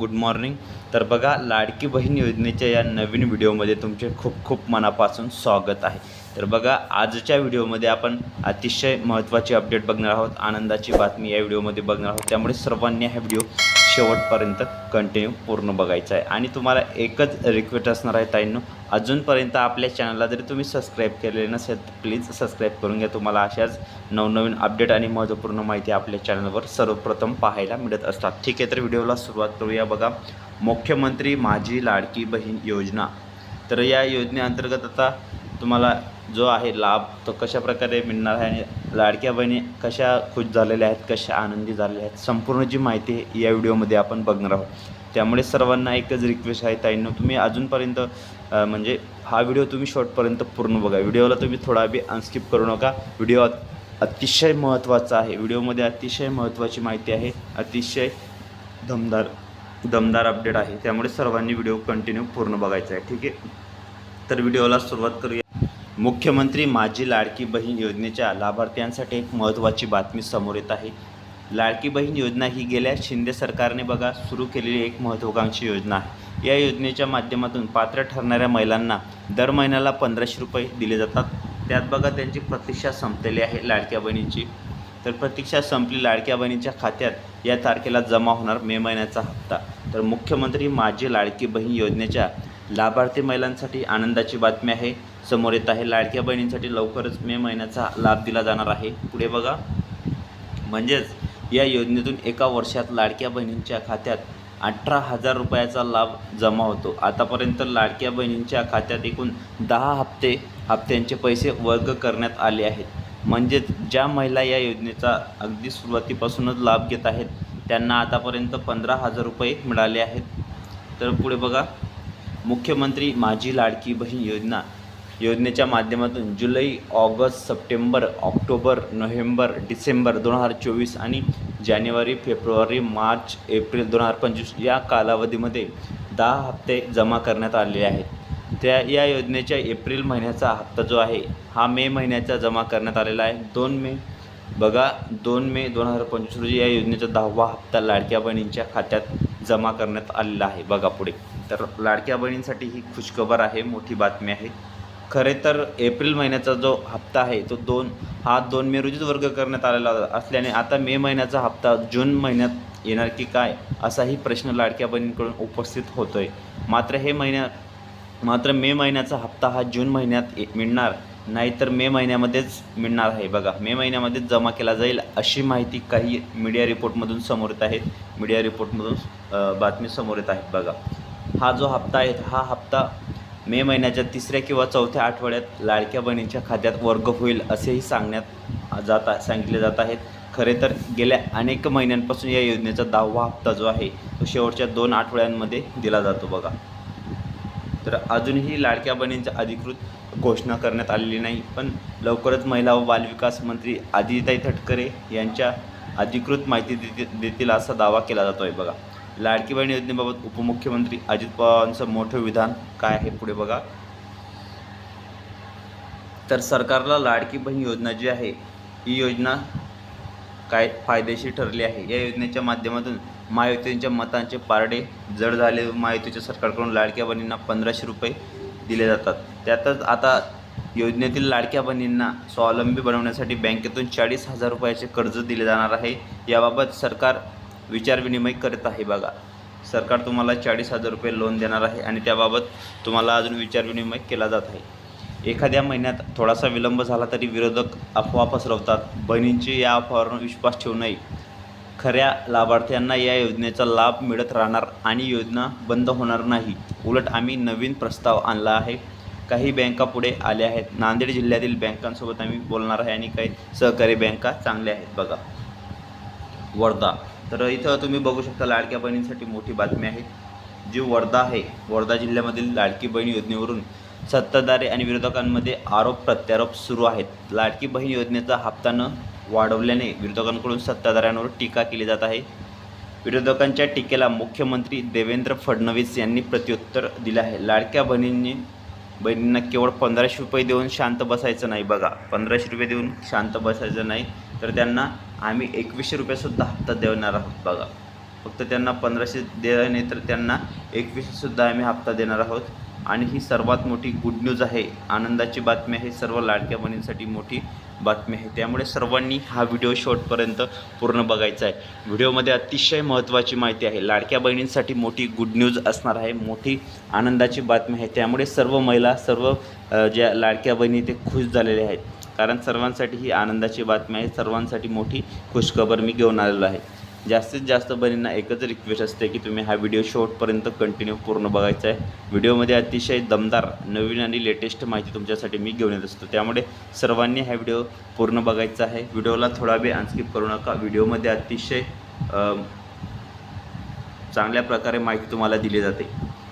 Good morning. तर बघा लाडकी बहीण योजनेच्या या नवीन व्हिडिओमध्ये तुमचे खूप खूप मनापासून स्वागत आहे. तर बघा आजच्या व्हिडिओमध्ये आपण अतिशय महत्त्वाची अपडेट बघणार आहोत. आनंदाची बातमी या व्हिडिओमध्ये बघणार आहोत. त्यामुळे सर्वांनी हा व्हिडिओ शेवटपर्यंत कंटिन्यू पूर्ण बघायचा आहे. आणि तुम्हाला एकच रिक्वेस्ट असणार आहे ताईंनो अजूनपर्यंत आपल्या चॅनलला जरी तुम्ही सबस्क्राईब केलेले नसेल प्लीज सबस्क्राईब करून घ्या. तुम्हाला अशाच नवनवीन अपडेट आणि महत्त्वपूर्ण माहिती आपल्या चॅनलवर सर्वप्रथम पाहायला मिळत असतात. ठीक आहे तर व्हिडिओला सुरुवात करूया बघा. मुख्यमंत्री माझी लाडकी बहीण योजना. तर या योजनेअंतर्गत आता तुम्हाला जो आहे लाभ तो कशा प्रकारे मिळणार आहे आणि लाडक्या बहिणी कशा खुश झालेल्या आहेत कशा आनंदी झालेल्या आहेत संपूर्ण जी माहिती आहे या व्हिडिओमध्ये आपण बघणार आहोत. त्यामुळे सर्वांना एकच रिक्वेस्ट आहे ताईंना तुम्ही अजूनपर्यंत म्हणजे हा व्हिडिओ तुम्ही शॉर्टपर्यंत पूर्ण बघा. व्हिडिओला तुम्ही थोडा बी अनस्किप करू नका. व्हिडिओ अतिशय महत्त्वाचा आहे. व्हिडिओमध्ये अतिशय महत्त्वाची माहिती आहे. अतिशय दमदार दमदार अपडेट आहे. त्यामुळे सर्वांनी व्हिडिओ कंटिन्यू पूर्ण बघायचा आहे. ठीक आहे? तर व्हिडिओला सुरुवात करूया. मुख्यमंत्री माझी लाडकी बहीण योजनेच्या लाभार्थ्यांसाठी एक महत्त्वाची बातमी समोर येत आहे. लाडकी बहीण योजना ही गेल्या शिंदे सरकारने बघा सुरू केलेली एक महत्त्वाकांक्षी योजना आहे. या योजनेच्या माध्यमातून पात्र ठरणाऱ्या महिलांना दर महिन्याला पंधराशे रुपये दिले जातात. त्यात बघा त्यांची प्रतीक्षा संपलेली आहे लाडक्या बहिणीची. तर प्रतीक्षा संपली लाडक्या बहिणीच्या खात्यात या तारखेला जमा होणार मे महिन्याचा हप्ता. तर मुख्यमंत्री माझी लाडकी बहीण योजनेच्या लाभार्थी महिलांसाठी आनंदाची बातमी आहे. समोर येत आहे. लाडक्या बहिणींसाठी लवकरच मे महिन्याचा लाभ दिला जाणार आहे. पुढे बघा. म्हणजेच या योजनेतून एका वर्षात लाडक्या बहिणींच्या खात्यात अठरा हजार रुपयाचा लाभ जमा होतो. आतापर्यंत लाडक्या बहिणींच्या खात्यात एकूण दहा हप्ते हप्त्यांचे पैसे वर्ग करण्यात आले आहेत. म्हणजेच ज्या महिला या योजनेचा अगदी सुरुवातीपासूनच लाभ घेत आहेत त्यांना आतापर्यंत पंधरा हजार रुपये मिळाले आहेत. तर पुढे बघा. मुख्यमंत्री माझी लाडकी बहीण योजना योजनेच्या माध्यमातून जुलै August September October November December दोन हजार चोवीस आणि जानेवारी फेब्रुवारी मार्च एप्रिल दोन हजार पंचवीस या कालावधीमध्ये दहा हप्ते जमा करण्यात आलेले आहेत. त्या या योजनेच्या एप्रिल महिन्याचा हप्ता जो आहे हा मे महिन्याचा जमा करण्यात आलेला आहे. दोन मे बघा दोन मे दोन हजार पंचवीस रोजी या योजनेचा दहावा हप्ता लाडक्या बहिणींच्या खात्यात जमा करण्यात आलेला आहे. बघा पुढे. तर लाडक्या बहिणींसाठी ही खुशखबर आहे मोठी बातमी आहे. खरे तर एप्रिल महिन्याचा जो हप्ता आहे तो दोन हा दोन मे रोजीच वर्ग करण्यात आलेला असल्याने आता मे महिन्याचा हप्ता जून महिन्यात येणार की काय असाही प्रश्न लाडक्या बहिणींकडून उपस्थित होतो आहे मात्र हे महिन्या मात्र मे महिन्याचा हप्ता हा जून महिन्यात ये- मिळणार नाहीतर मे महिन्यामध्येच मिळणार आहे. बघा मे महिन्यामध्येच जमा केला जाईल अशी माहिती काही मीडिया रिपोर्टमधून समोर येत आहेत. मीडिया रिपोर्टमधून बातमी समोर येत आहेत. बघा हा जो हप्ता आहे हा हप्ता मे महिन्याच्या तिसऱ्या किंवा चौथ्या आठवड्यात लाडक्या बहिणींच्या खात्यात वर्ग होईल असेही सांगण्यात जात सांगितले जात आहेत खरे तर गेल्या अनेक महिन्यांपासून या योजनेचा दहावा हप्ता जो आहे तो शेवटच्या दोन आठवड्यांमध्ये दिला जातो बघा. तर अजूनही लाडक्या बहिणींच्या अधिकृत घोषणा करण्यात आलेली नाही पण लवकरच महिला व बालविकास मंत्री आदिताई तटकरे यांच्या अधिकृत माहिती देतील देतील असा दावा केला जातो आहे बघा. लाडकी बहीण योजनेबाबत उपमुख्यमंत्री अजित पवारांचं मोठं विधान काय आहे पुढे बघा. तर सरकारला लाडकी बहीण योजना जी आहे ही योजना काय फायदेशीर ठरली आहे? या योजनेच्या माध्यमातून महायुतींच्या मतांचे पारडे जड झाले. महायुतीच्या सरकारकडून लाडक्या बहिणींना पंधराशे रुपये दिले जातात. त्यातच आता योजनेतील लाडक्या बहिणींना स्वावलंबी बनवण्यासाठी बँकेतून चाळीस हजार रुपयाचे कर्ज दिले जाणार आहे. याबाबत सरकार विचारविनिमय करत आहे बघा. सरकार तुम्हाला चाळीस हजार रुपये लोन देणार आहे आणि त्याबाबत तुम्हाला अजून विचारविनिमय केला जात आहे. एखाद्या महिन्यात थोडासा विलंब झाला तरी विरोधक अफवा पसरवतात. बहिणींची या अफवावर विश्वास ठेवू नये. खऱ्या लाभार्थ्यांना या योजनेचा लाभ मिळत राहणार आणि योजना बंद होणार नाही. उलट आम्ही नवीन प्रस्ताव आणला आहे. काही बँका पुढे आल्या आहेत. नांदेड जिल्ह्यातील बँकांसोबत आम्ही बोलणार आहे आणि काही सहकारी बँका चांगल्या आहेत बघा. वर्धा तर इथं तुम्ही बघू शकता लाडक्या बहिणींसाठी मोठी बातमी आहे. जी वर्धा आहे वर्धा जिल्ह्यामधील लाडकी बहीण योजनेवरून सत्ताधारी आणि विरोधकांमध्ये आरोप प्रत्यारोप सुरू आहेत. लाडकी बहीण योजनेचा हप्ता न वाढवल्याने विरोधकांकडून सत्ताधाऱ्यांवर टीका केली जात आहे. विरोधकांच्या टीकेला मुख्यमंत्री देवेंद्र फडणवीस यांनी प्रत्युत्तर दिलं आहे. लाडक्या बहिणींनी बहिणींना केवळ पंधराशे रुपये देऊन शांत बसायचं नाही बघा. पंधराशे रुपये देऊन शांत बसायचं नाही तर त्यांना आम्ही एकवीसशे रुपयेसुद्धा हप्ता देणार आहोत बघा. फक्त त्यांना पंधराशे देणे तर त्यांना एकवीसशेसुद्धा आम्ही हप्ता देणार आहोत. आणि ही सर्वात मोठी गुड न्यूज आहे. आनंदाची बातमी आहे. सर्व लाडक्या बहिणींसाठी मोठी बातमी आहे. त्यामुळे सर्वांनी हा व्हिडिओ शॉर्टपर्यंत पूर्ण बघायचा आहे. व्हिडिओमध्ये अतिशय महत्त्वाची माहिती आहे. लाडक्या बहिणींसाठी मोठी गुड न्यूज असणार आहे. मोठी आनंदाची बातमी आहे. त्यामुळे सर्व महिला सर्व ज्या लाडक्या बहिणी ते खुश झालेल्या आहेत. कारण सर्वांसाठी ही आनंदाची बातमी आहे. सर्वांसाठी मोठी खुशखबर मी घेऊन आलेलो आहे. जास्तीत जास्त बहिणींना एकच रिक्वेस्ट असते की तुम्ही हा व्हिडिओ शॉर्टपर्यंत कंटिन्यू पूर्ण बघायचा आहे. व्हिडिओमध्ये अतिशय दमदार नवीन आणि लेटेस्ट माहिती तुमच्यासाठी मी घेऊन येत असतो. त्यामुळे सर्वांनी हा व्हिडिओ पूर्ण बघायचा आहे. व्हिडिओला थोडा वेळ अनस्किप करू नका. व्हिडिओमध्ये अतिशय चांगल्या प्रकारे माहिती तुम्हाला दिली जाते.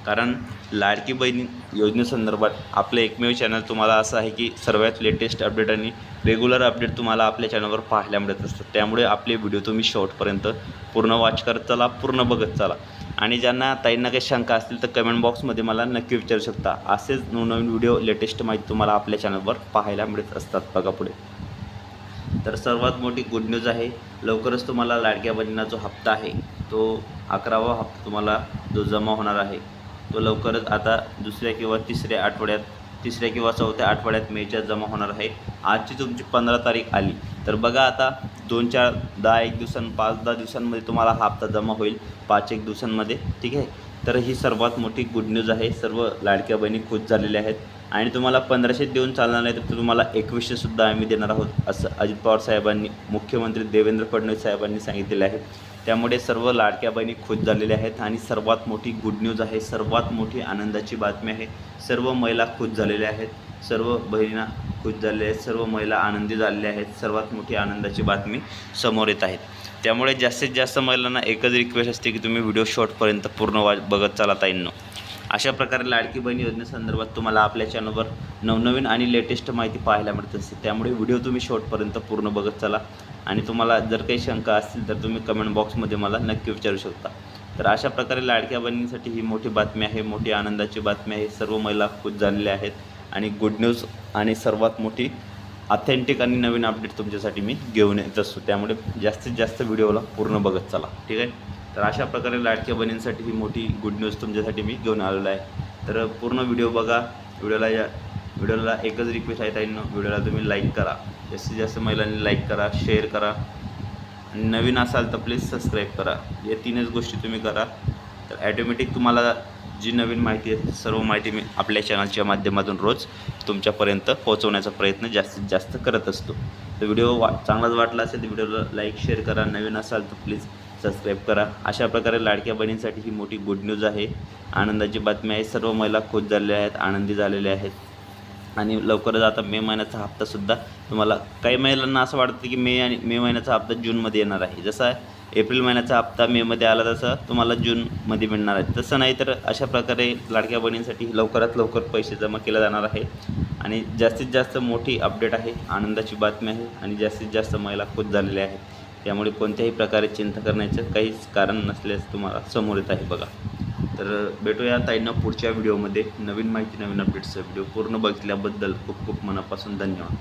कारण लाडकी बहिणी योजनेसंदर्भात आपलं एकमेव चॅनल तुम्हाला असं आहे की सर्वात लेटेस्ट अपडेट आणि रेग्युलर अपडेट तुम्हाला आपल्या चॅनलवर पाहायला मिळत असतात त्यामुळे आपले व्हिडिओ तुम्ही शेवटपर्यंत पूर्ण वॉच करत चला पूर्ण बघत चला. आणि ज्यांना ताईंना काही शंका असतील तर कमेंट बॉक्समध्ये मला नक्की विचारू शकता. असेच नवनवीन व्हिडिओ लेटेस्ट माहिती तुम्हाला आपल्या चॅनलवर पाहायला मिळत असतात. बघा पुढे. तर सर्वात मोठी गुड न्यूज आहे लवकरच तुम्हाला लाडक्या बहिणींना जो हप्ता आहे तो अकरावा हप्ता तुम्हाला जो जमा होणार आहे. तो लवकरच आता दुसऱ्या किंवा तिसऱ्या आठवड्यात तिसऱ्या किंवा चौथ्या आठवड्यात मेच्या जमा होणार आहे. आजची तुमची पंधरा तारीख आली. तर बघा आता दोन चार दहा एक दिवसां पाच दहा दिवसांमध्ये तुम्हाला हा हप्ता जमा होईल. पाच एक दिवसांमध्ये ठीक आहे? तर ही सर्वात मोठी गुड न्यूज आहे. सर्व लाडक्या बहिणी खुश झालेल्या आहेत. आणि तुम्हाला पंधराशे देऊन चालणार नाही तर तुम्हाला एकवीसशेसुद्धा आम्ही देणार आहोत असं अजित पवार साहेबांनी मुख्यमंत्री देवेंद्र फडणवीस साहेबांनी सांगितलेलं आहे. त्यामुळे सर्व लाडक्या बहिणी खुश झालेल्या आहेत आणि सर्वात मोठी गुड न्यूज आहे सर्वात मोठी आनंदाची बातमी आहे. सर्व महिला खुश झालेल्या आहेत सर्व बहिणींना खुश झालेल्या आहेत सर्व महिला आनंदी झालेल्या आहेत सर्वात मोठी आनंदाची बातमी समोर येत आहेत त्यामुळे जास्तीत जास्त महिलांना एकच रिक्वेस्ट असते की तुम्ही व्हिडिओ शॉर्टपर्यंत पूर्ण वा बघत चाला ताईंनो. अशा प्रकारे लाडकी बहीण योजनेसंदर्भात तुम्हाला आपल्या चॅनलवर नवनवीन आणि लेटेस्ट माहिती पाहायला मिळत असते. त्यामुळे व्हिडिओ तुम्ही शेवटपर्यंत पूर्ण बघत चला. आणि तुम्हाला जर काही शंका असतील तर तुम्ही कमेंट बॉक्समध्ये मला नक्की विचारू शकता. तर अशा प्रकारे लाडक्या बहिणींसाठी ही मोठी बातमी आहे. मोठी आनंदाची बातमी आहे. सर्व महिला खुश झालेल्या आहेत. आणि गुड न्यूज आणि सर्वात मोठी ऑथेंटिक आणि नवीन अपडेट तुमच्यासाठी मी घेऊन येत असतो. त्यामुळे जास्तीत जास्त व्हिडिओला पूर्ण बघत चला. ठीक आहे? तर अशा प्रकारे लाडक्या बहिणींसाठी ही मोठी गुड न्यूज तुमच्यासाठी मी घेऊन आलेलो आहे. तर पूर्ण व्हिडिओ बघा. व्हिडिओला या व्हिडिओला एकच रिक्वेस्ट आहे ताईंनो. व्हिडिओला तुम्ही लाईक करा. जास्तीत जास्त महिलांनी लाईक करा शेअर करा. आणि नवीन असाल तर प्लीज सबस्क्राईब करा. या तीनच गोष्टी तुम्ही करा. तर ॲटोमॅटिक तुम्हाला जी नवीन माहिती आहे सर्व माहिती मी आपल्या चॅनलच्या माध्यमातून रोज तुमच्यापर्यंत पोहोचवण्याचा प्रयत्न जास्तीत जास्त करत असतो. तर व्हिडिओ वा चांगलाच वाटला असेल तर व्हिडिओला लाईक शेअर करा. नवीन असाल तर प्लीज सबस्क्राईब करा. अशा प्रकारे लाडक्या बहिणींसाठी ही मोठी गुड न्यूज आहे. आनंदाची बातमी आहे. सर्व महिला खुश झालेल्या आहेत आनंदी झालेल्या आहेत. आणि लवकरच आता मे महिन्याचा हप्तासुद्धा तुम्हाला काही महिलांना असं वाटतं की मे आणि मे महिन्याचा हप्ता जूनमध्ये येणार आहे. जसा एप्रिल महिन्याचा हप्ता मेमध्ये आला तसं तुम्हाला जूनमध्ये मिळणार आहे. तसं नाही तर अशा प्रकारे लाडक्या बहिणींसाठी लवकरात लवकर पैसे जमा केले जाणार आहे. आणि जास्तीत जास्त मोठी अपडेट आहे. आनंदाची बातमी आहे. आणि जास्तीत जास्त महिला खुश झालेल्या आहेत. त्यामुळे कोणत्याही प्रकारे चिंता करण्याचं काहीच कारण नसल्यास तुम्हाला समोर येत आहे बघा. तर भेटूया ताईंना पुढच्या व्हिडिओमध्ये. नवीन माहिती नवीन अपडेट्सचा व्हिडिओ पूर्ण बघितल्याबद्दल खूप खूप मनापासून धन्यवाद.